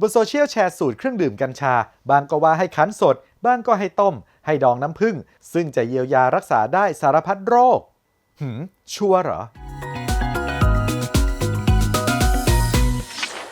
บนโซเชียลแชร์สูตรเครื่องดื่มกัญชา บางก็ว่าให้คั้นสด บ้างก็ให้ต้ม ให้ดองน้ำผึ้งซึ่งจะเยียวยารักษาได้สารพัดโรค หืม ชัวร์เหรอ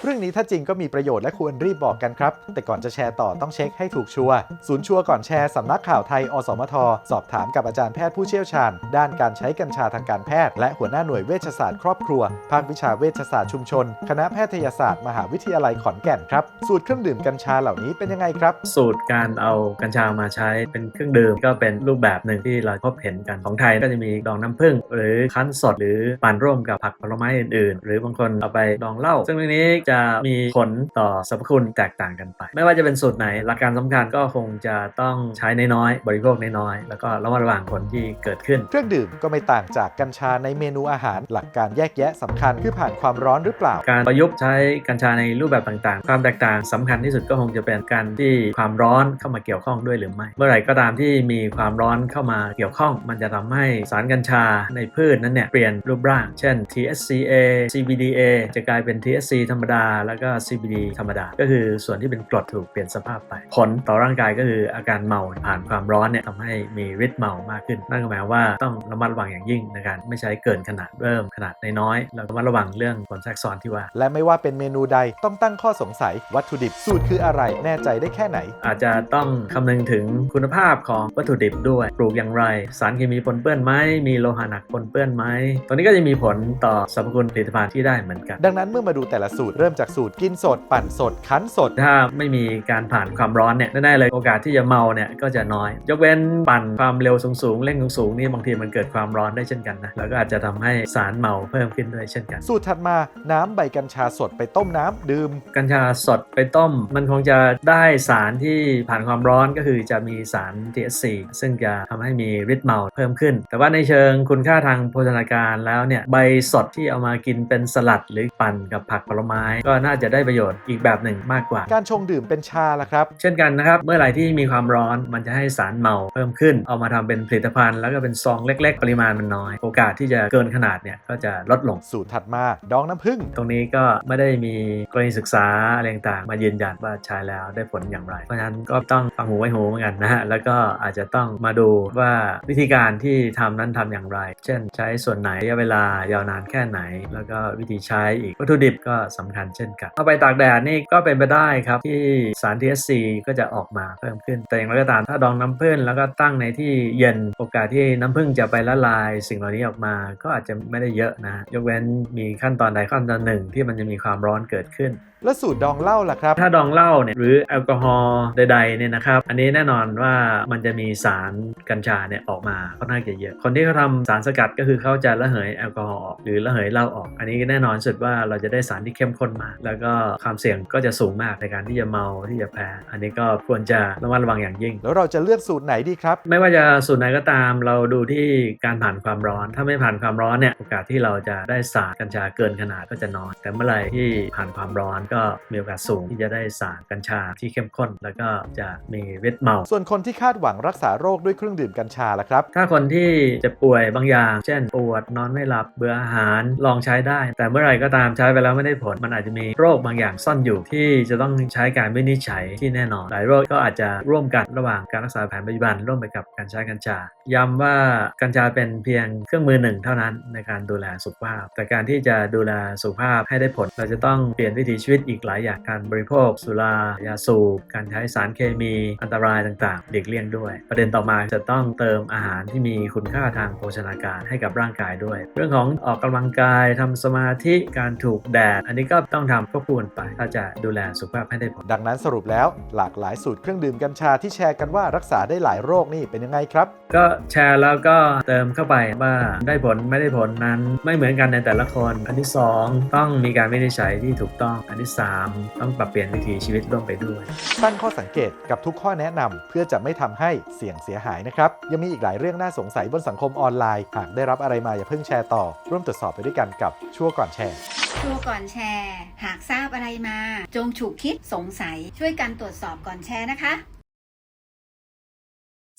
เรื่องนี้ถ้าจริงก็มีประโยชน์และควรรีบบอกกันครับ แต่ก่อนจะแชร์ต่อต้องเช็คให้ถูกชัวร์ศูนย์ชัวร์ก่อนแชร์สำนักข่าวไทย อสมท สอบถามกับอาจารย์แพทย์ผู้เชี่ยวชาญ ด้านการใช้กัญชาทางการแพทย์ และหัวหน้าหน่วยเวชศาสตร์ครอบครัว ภาควิชาเวชศาสตร์ชุมชน คณะแพทยศาสตร์ มหาวิทยาลัยขอนแก่นครับ สูตรเครื่องดื่มกัญชาเหล่านี้เป็นยังไงครับ สูตรการเอากัญชามาใช้เป็นเครื่องดื่มก็เป็นรูปแบบหนึ่งที่เราพบเห็นกันของไทยก็จะมีดองน้ำผึ้งหรือคั้นสดหรือปั่นร่วมกับผักผลไม้อื่นๆ หรือบางคนเอาไปดองเหล้าซึ่งตรงนี้จะมีผลต่อสรรพคุณแตกต่างกันไป ไม่ว่าจะเป็นสูตรไหน หลักการสำคัญก็คงจะต้องใช้น้อยๆบริโภคน้อยๆแล้วก็ระมัดระวังผลที่เกิดขึ้น เครื่องดื่มก็ไม่ต่างจากกัญชาในเมนูอาหาร หลักการแยกแยะสำคัญคือผ่านความร้อนหรือเปล่า การประยุกต์ใช้กัญชาในรูปแบบต่างๆ ความแตกต่างสำคัญที่สุดก็คงจะเป็นการที่ความร้อนเข้ามาเกี่ยวข้องด้วยหรือไม่ เมื่อไหร่ก็ตามที่มีความร้อนเข้ามาเกี่ยวข้อง มันจะทำให้สารกัญชาในพืชนั้นเนี่ยเปลี่ยนรูปร่าง เช่น THCA CBDA จะกลายเป็น THC ธรรมดาแล้วก็ CBD ธรรมดา ก็คือส่วนที่เป็นกรดถูกเปลี่ยนสภาพไป ผลต่อร่างกายก็คืออาการเมาผ่านความร้อนเนี่ยทำให้มีฤทธิ์เมามากขึ้น นั่นก็หมายความว่าต้องระมัดระวังอย่างยิ่งในการไม่ใช้เกินขนาดเริ่มขนาดน้อยๆแล้วก็ระมัดระวังเรื่องผลแทรกซ้อนที่ว่า และไม่ว่าเป็นเมนูใดต้องตั้งข้อสงสัยวัตถุดิบสูตรคืออะไรแน่ใจได้แค่ไหน อาจจะต้องคำนึงถึงคุณภาพของวัตถุดิบด้วยปลูกอย่างไร สารเคมีปนเปื้อนไหมมีโลหะหนักปนเปื้อนไหมตัวนี้ก็จะมีผลต่อสรรพคุณผลิตภัณฑ์ที่ได้เหมือนกัน ดังนั้นเมื่อมาดูแต่ละสูตรเริ่มจากสูตรกินสด ปั่นสด คั้นสด ถ้าไม่มีการผ่านความร้อนเนี่ยแน่ๆเลยโอกาสที่จะเมาเนี่ยก็จะน้อย ยกเว้นปั่นความเร็วสูงๆเร่งสูงๆนี่บางทีมันเกิดความร้อนได้เช่นกันนะแล้วก็อาจจะทำให้สารเมาเพิ่มขึ้นด้วยเช่นกัน สูตรถัดมาน้ำใบกัญชาสดไปต้มน้ำดื่ม กัญชาสดไปต้ม มันคงจะได้สารที่ผ่านความร้อนก็คือจะมีสาร THC ซึ่งจะทำให้มีฤทธิ์เมาเพิ่มขึ้น แต่ว่าในเชิงคุณค่าทางโภชนาการแล้วเนี่ยใบสดที่เอามากินเป็นสลัดหรือปั่นกับผักผลไม้ก็น่าจะได้ประโยชน์อีกแบบหนึ่งมากกว่า การชงดื่มเป็นชาล่ะครับ เช่นกันนะครับ เมื่อไหร่ที่มีความร้อนมันจะให้สารเมาเพิ่มขึ้น เอามาทำเป็นผลิตภัณฑ์แล้วก็เป็นซองเล็ก ๆ ปริมาณมันน้อย โอกาสที่จะเกินขนาดเนี่ยก็จะลดลงสูตรถัดมา ดองน้ำผึ้งตรงนี้ก็ไม่ได้มีกรณีศึกษาอะไรต่างๆมายืนยันว่าใช้แล้วได้ผลอย่างไร เพราะฉะนั้นก็ต้องฟังหูไว้หูเหมือนกันนะฮะแล้วก็อาจจะต้องมาดูว่าวิธีการที่ทำนั้นทำอย่างไร เช่น ใช้ส่วนไหนระยะเวลายาวนานแค่ไหน แล้วก็วิธีใช้อีกวัตถุดิบก็สำคัญเช่นกัน เอาไปตากแดดนี่ก็เป็นไปได้ครับ ที่สาร THC ก็จะออกมาเพิ่มขึ้น แต่อย่างไรก็ตามถ้าดองน้ำผึ้งแล้วก็ตั้งในที่เย็นโอกาสที่น้ำผึ้งจะไปละลาย สิ่งเหล่านี้ออกมาก็อาจจะไม่ได้เยอะนะยกเว้นมีขั้นตอนใดขั้นตอนหนึ่งที่มันจะมีความร้อนเกิดขึ้น และสูตรดองเหล้าล่ะครับ ถ้าดองเหล้าเนี่ยหรือแอลกอฮอล์ใดๆเนี่ยนะครับ อันนี้แน่นอนว่ามันจะมีสารกัญชาเนี่ยออกมาค่อนข้างจะเยอะ คนที่เขาทำสารสกัดก็คือเขาจะระเหยแอลกอฮอล์ออกหรือระเหยเหล้าออก อันนี้แน่นอนสุดว่าเราจะได้สารที่เข้มข้นมาก แล้วก็ความเสี่ยงก็จะสูงมากในการที่จะเมาที่จะแพ้ อันนี้ก็ควรจะระมัดระวังอย่างยิ่ง แล้วเราจะเลือกสูตรไหนดีครับ ไม่ว่าจะสูตรไหนก็ตามเราดูที่การผ่านความร้อน ถ้าไม่ผ่านความร้อนเนี่ยโอกาสที่เราจะได้สารกัญชาเกินขนาดก็จะน้อยแต่เมื่อไหร่ที่ผ่านความร้อนก็มีโอกาสสูงที่จะได้สารกัญชาที่เข้มข้น แล้วก็จะมีฤทธิ์เมา ส่วนคนที่คาดหวังรักษาโรคด้วยเครื่องดื่มกัญชาล่ะครับ ถ้าคนที่เจะป่วยบางอย่าง เช่นปวดนอนไม่หลับเบื่ออาหารลองใช้ได้ แต่เมื่อไหร่ก็ตามใช้ไปแล้วไม่ได้ผล มันอาจจะมีโรคบางอย่างซ่อนอยู่ที่จะต้องใช้การวินิจฉัยที่แน่นอน หลายโรคก็อาจจะร่วมกันระหว่างการรักษาแผนปัจจุบันร่วมไปกับการใช้กัญชา ย้ำว่ากัญชาเป็นเพียงเครื่องมือหนึ่งเท่านั้นในการดูแลสุขภาพ แต่การที่จะดูแลสุขภาพให้ได้ผล เราจะต้องเปลี่ยนวิถีชีวิตอีกหลายอย่างการบริโภค สุรายาสูบการใช้สารเคมีอันตรายต่างๆหลีกเลี่ยงด้วย ประเด็นต่อมาจะต้องเติมอาหารที่มีคุณค่าทางโภชนาการให้กับร่างกายด้วย เรื่องของออกกำลังกายทำสมาธิการถูกแดด อันนี้ก็ต้องทำควบคู่กันไปถ้าจะดูแลสุขภาพให้ได้ผลดังนั้นสรุปแล้วหลากหลายสูตรเครื่องดื่มกัญชาที่แชร์กันว่ารักษาได้หลายโรคนี่เป็นยังไงครับ ก็แชร์แล้วก็เติมเข้าไปว่าได้ผลไม่ได้ผลนั้นไม่เหมือนกันในแต่ละคน อันที่ 2 ต้องมีการวินิจฉัยที่ถูกต้องอันที่3ต้องปรับเปลี่ยนวิถีชีวิตร่วมไปด้วย ตั้งข้อสังเกตกับทุกข้อแนะนำเพื่อจะไม่ทำให้เสี่ยงเสียหายนะครับ ยังมีอีกหลายเรื่องน่าสงสัยบนสังคมออนไลน์ หากได้รับอะไรมาอย่าเพิ่งแชร์ต่อ ร่วมตรวจสอบไปด้วยกันกับชั่วก่อนแชร์ชัวร์ก่อนแชร์ หากทราบอะไรมา จงฉุกคิดสงสัย ช่วยกันตรวจสอบก่อนแชร์นะคะ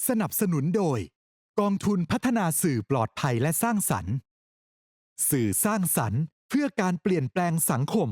สนับสนุนโดย กองทุนพัฒนาสื่อปลอดภัยและสร้างสรรค์ สื่อสร้างสรรค์ เพื่อการเปลี่ยนแปลงสังคม